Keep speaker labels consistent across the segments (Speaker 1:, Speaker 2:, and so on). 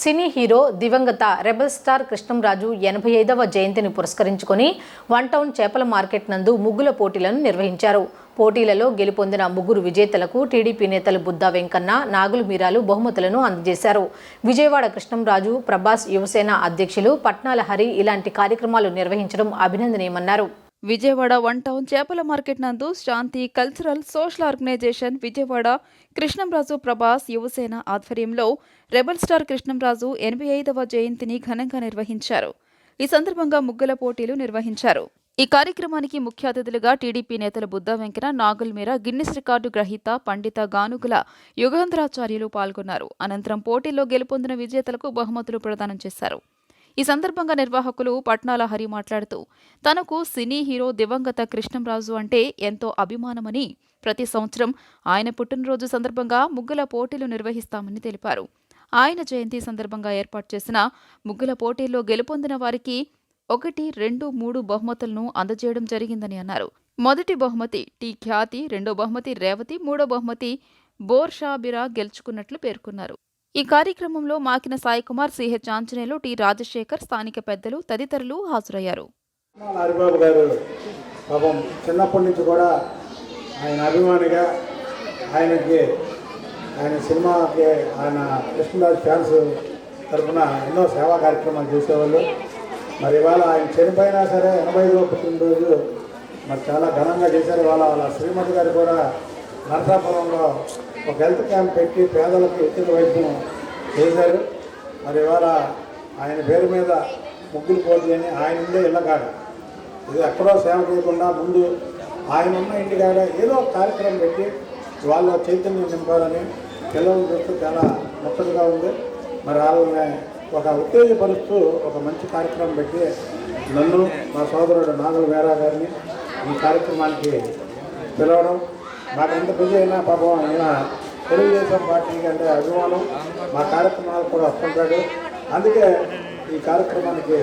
Speaker 1: సినీ hero దివంగత rebel star Krishnamraju ఎనభై ఐదవ జయంతిని పురస్కరించుకొని వన్ టౌన్ చేపల మార్కెట్ నందు ముగ్గుల పోటీలను నిర్వహించారు. పోటీలలో గెలుపొందిన ముగ్గురు విజేతలకు టీడీపీ నేతలు బుద్దా వెంకన్న నాగులు మీరాలు బహుమతులను అందజేశారు. విజయవాడ కృష్ణంరాజు ప్రభాస్ యువసేన అధ్యక్షులు పట్నాల హరి ఇలాంటి కార్యక్రమాలు నిర్వహించడం అభినందనీయమన్నారు.
Speaker 2: విజయవాడ వన్ టౌన్ చేపల మార్కెట్ నందు Shanti cultural social organisation Vijayawada Krishnamraju Prabhas Yuvasena ఆధ్వర్యంలో రెబల్ స్టార్ కృష్ణంరాజు ఎనభై ఐదవ జయంతిని ఘనంగా నిర్వహించారు. ఈ సందర్భంగా ముగ్గుల పోటీలు నిర్వహించారు. ఈ కార్యక్రమానికి ముఖ్య అతిథులుగా టీడీపీ నేతలు బుద్ధ వెంకన నాగుల్మీర గిన్నిస్ రికార్డు గ్రహీత పండిత గానుగుల యుగంధ్రాచార్యులు పాల్గొన్నారు. అనంతరం పోటీల్లో గెలుపొందిన విజేతలకు బహుమతులు ప్రదానం చేశారు. ఈ సందర్భంగా నిర్వాహకులు పట్నాల హరి మాట్లాడుతూ తనకు సినీ హీరో దివంగత కృష్ణంరాజు అంటే ఎంతో అభిమానమని ప్రతి సంవత్సరం ఆయన పుట్టినరోజు సందర్భంగా ముగ్గుల పోటీలు నిర్వహిస్తామని తెలిపారు. ఆయన జయంతి సందర్భంగా ఏర్పాటు చేసిన ముగ్గుల పోటీల్లో గెలుపొందిన వారికి ఒకటి రెండు మూడు బహుమతులను అందజేయడం జరిగిందని అన్నారు. మొదటి బహుమతి టి ఖ్యాతి రెండో బహుమతి రేవతి మూడో బహుమతి బోర్షాబిరా గెలుచుకున్నట్లు పేర్కొన్నారు. ఈ కార్యక్రమంలో Makina Saikumar C H Anjaneyulu T Rajasekhar స్థానిక పెద్దలు తదితరులు హాజరయ్యారు.
Speaker 3: హరిబాబు గారు పాపం చిన్నప్పటి నుంచి కూడా ఆయన అభిమానిగా ఆయనకి ఆయన సినిమాకి ఆయన కృష్ణదాస్ ఫ్యాన్స్ తరఫున ఎన్నో సేవా కార్యక్రమాలు చేసేవాళ్ళు. మరి ఇవాళ ఆయన చనిపోయినా సరే ఎనభై ఐదవ పుట్టినరోజు మరి చాలా ఘనంగా చేశారు. ఇవాళ వాళ్ళ శ్రీమతి గారు కూడా నరసాపురంలో ఒక హెల్త్ క్యాంప్ పెట్టి పేదలకు ఉచిత వైద్యం చేశారు. మరి ఇవాళ ఆయన పేరు మీద ముగ్గులు పోటీ అని ఆయన ఉండే ఇళ్ళకాడ ఇది ఎక్కడో సేవ చేయకుండా ముందు ఆయన ఉన్న ఇంటికాడ ఏదో కార్యక్రమం పెట్టి వాళ్ళ చైతన్యం నింపాలని పిల్లలు చూస్తూ చాలా ముచ్చటగా ఉంది. మరి వాళ్ళని ఒక ఉత్తేజపరుస్తూ ఒక మంచి కార్యక్రమం పెట్టి నన్ను మా సోదరుడు నాగల వేరా గారిని ఈ కార్యక్రమానికి పిలవడం. మాకు ఎంత బిజీ అయినా పాపం అయినా తెలుగుదేశం పార్టీకి అంటే అభిమానం మా కార్యక్రమాలు కూడా వస్తుంటాడు. అందుకే ఈ కార్యక్రమానికి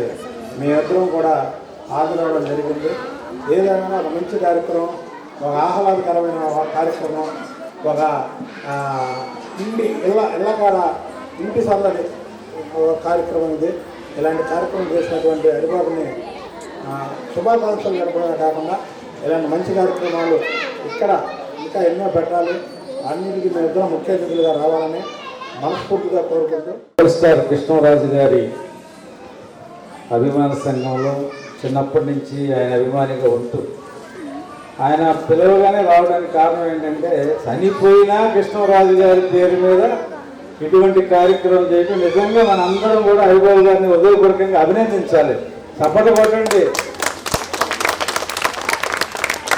Speaker 3: మీ ఇద్దరం కూడా హాజరవడం జరిగింది. ఏదైనా ఒక మంచి కార్యక్రమం ఒక ఆహ్లాదకరమైన ఒక కార్యక్రమం ఒక ఇంటి ఇళ్ళ ఇళ్ళకాడ ఇంటి సందడి ఒక కార్యక్రమం ఇది. ఇలాంటి కార్యక్రమం చేసినటువంటి అడిబాబుని శుభాకాంక్షలు జరపడమే కాకుండా ఇలాంటి మంచి కార్యక్రమాలు ఇక్కడ ఇంకా ఎన్నో పెట్టాలి. అన్నిటికీ మేము ఇద్దరం ముఖ్య అతిథులుగా రావాలని మనస్ఫూర్తిగా కోరుకుంటూ
Speaker 4: సూపర్ స్టార్ కృష్ణరాజు గారి అభిమాన సంఘంలో చిన్నప్పటి నుంచి ఆయన అభిమానిగా ఉంటూ ఆయన పిలవగానే రావడానికి కారణం ఏంటంటే చనిపోయినా కృష్ణరాజు గారి పేరు మీద ఇటువంటి కార్యక్రమం చేయడం నిజంగా మనందరం కూడా హరిబాబు గారిని హృదయపూర్వకంగా అభినందించాలి. చప్పట కొట్టండి.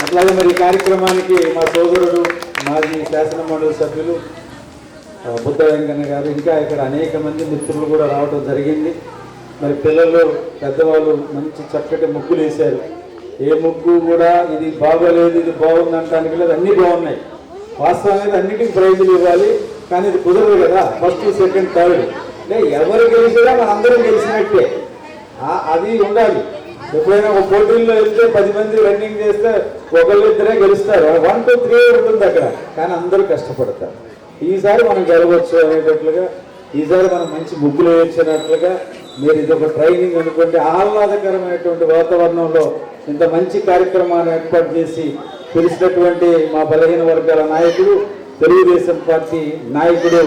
Speaker 4: అట్లాగే మరి ఈ కార్యక్రమానికి మా సోదరుడు మాజీ శాసనమండలి సభ్యులు బుద్ధ వెంకన్న గారు ఇంకా ఇక్కడ అనేక మంది మిత్రులు కూడా రావడం జరిగింది. మరి పిల్లలు పెద్దవాళ్ళు మంచి చక్కటి ముగ్గులు వేశారు. ఏ ముగ్గు కూడా ఇది బాగోలేదు ఇది బాగుంది అనడానికి లేదు అన్నీ బాగున్నాయి. వాస్తవానికి అన్నిటికీ ప్రైజులు ఇవ్వాలి కానీ ఇది కుదరదు కదా ఫస్ట్ సెకండ్ థర్డ్. అంటే ఎవరు గెలిచినా మనందరం గెలిచినట్టే. అది ఉండాలి. ఎప్పుడైనా ఒక పోటీల్లో వెళ్తే పది మంది రన్నింగ్ చేస్తే ఒకళ్ళు ఇద్దరే గెలుస్తారు. వన్ టూ త్రీ ఉంటుంది అక్కడ. కానీ అందరూ కష్టపడతారు. ఈసారి మనం గెలవచ్చు అనేటట్లుగా ఈసారి మనం మంచి ముగ్గులు వేయించినట్లుగా మీరు ఇది ఒక ట్రైనింగ్ అనుకోండి. ఆహ్లాదకరమైనటువంటి వాతావరణంలో ఇంత మంచి కార్యక్రమాన్ని ఏర్పాటు చేసి పిలిచినటువంటి మా బలహీన వర్గాల నాయకుడు తెలుగుదేశం పార్టీ నాయకుడు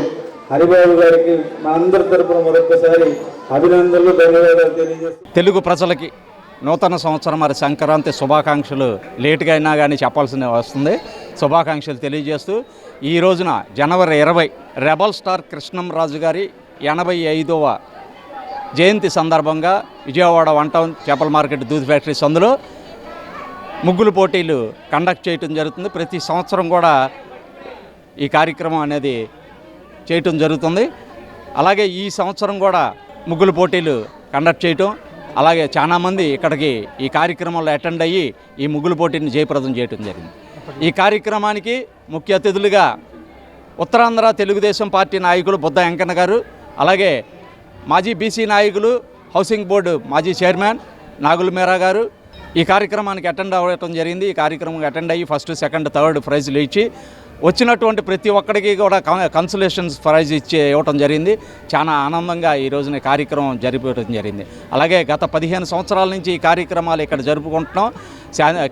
Speaker 4: హరిబాబు గారికి మా అందరి తరపున మరొకసారి అభినందనలు ధన్యవాదాలు తెలియజేస్తున్నాను
Speaker 5: తెలుగు ప్రజలకి నూతన సంవత్సరం మరి సంక్రాంతి శుభాకాంక్షలు లేటుగా అయినా కానీ చెప్పాల్సిన వస్తుంది. శుభాకాంక్షలు తెలియజేస్తూ ఈ రోజున జనవరి ఇరవై రెబల్ స్టార్ కృష్ణంరాజు గారి ఎనభై ఐదవ జయంతి సందర్భంగా విజయవాడ వన్ టౌన్ చేపల మార్కెట్ దూద్ ఫ్యాక్టరీ సందులో ముగ్గులు పోటీలు కండక్ట్ చేయటం జరుగుతుంది. ప్రతి సంవత్సరం కూడా ఈ కార్యక్రమం అనేది చేయటం జరుగుతుంది. అలాగే ఈ సంవత్సరం కూడా ముగ్గులు పోటీలు కండక్ట్ చేయటం అలాగే చాలామంది ఇక్కడికి ఈ కార్యక్రమంలో అటెండ్ అయ్యి ఈ ముగ్గులు పోటీని జయప్రదం చేయటం జరిగింది. ఈ కార్యక్రమానికి ముఖ్య అతిథులుగా ఉత్తరాంధ్ర తెలుగుదేశం పార్టీ నాయకులు బుద్ధ వెంకన్న గారు అలాగే మాజీ బీసీ నాయకులు హౌసింగ్ బోర్డు మాజీ చైర్మన్ నాగుల మీరా గారు ఈ కార్యక్రమానికి అటెండ్ అవ్వడం జరిగింది. ఈ కార్యక్రమం అటెండ్ అయ్యి ఫస్ట్ సెకండ్ థర్డ్ ప్రైజ్లు ఇచ్చి వచ్చినటువంటి ప్రతి ఒక్కడికి కూడా కన్సలేషన్స్ ప్రైజ్ ఇచ్చి ఇవ్వటం జరిగింది. చాలా ఆనందంగా ఈ రోజున కార్యక్రమం జరిపేయడం జరిగింది. అలాగే గత పదిహేను సంవత్సరాల నుంచి ఈ కార్యక్రమాలు ఇక్కడ జరుపుకుంటున్నాం.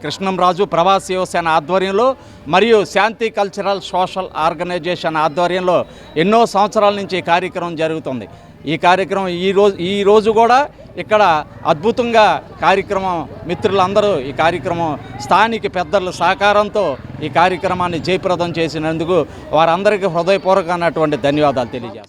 Speaker 5: కృష్ణంరాజు ప్రవాస యువసేన ఆధ్వర్యంలో మరియు శాంతి కల్చరల్ సోషల్ ఆర్గనైజేషన్ ఆధ్వర్యంలో ఎన్నో సంవత్సరాల నుంచి ఈ కార్యక్రమం జరుగుతుంది. ఈ కార్యక్రమం ఈ రోజు ఈ రోజు కూడా ఇక్కడ అద్భుతంగా కార్యక్రమం మిత్రులందరూ ఈ కార్యక్రమం స్థానిక పెద్దల సహకారంతో ఈ కార్యక్రమాన్ని జయప్రదం చేసినందుకు వారందరికీ హృదయపూర్వకమైనటువంటి ధన్యవాదాలు తెలియజేస్తాను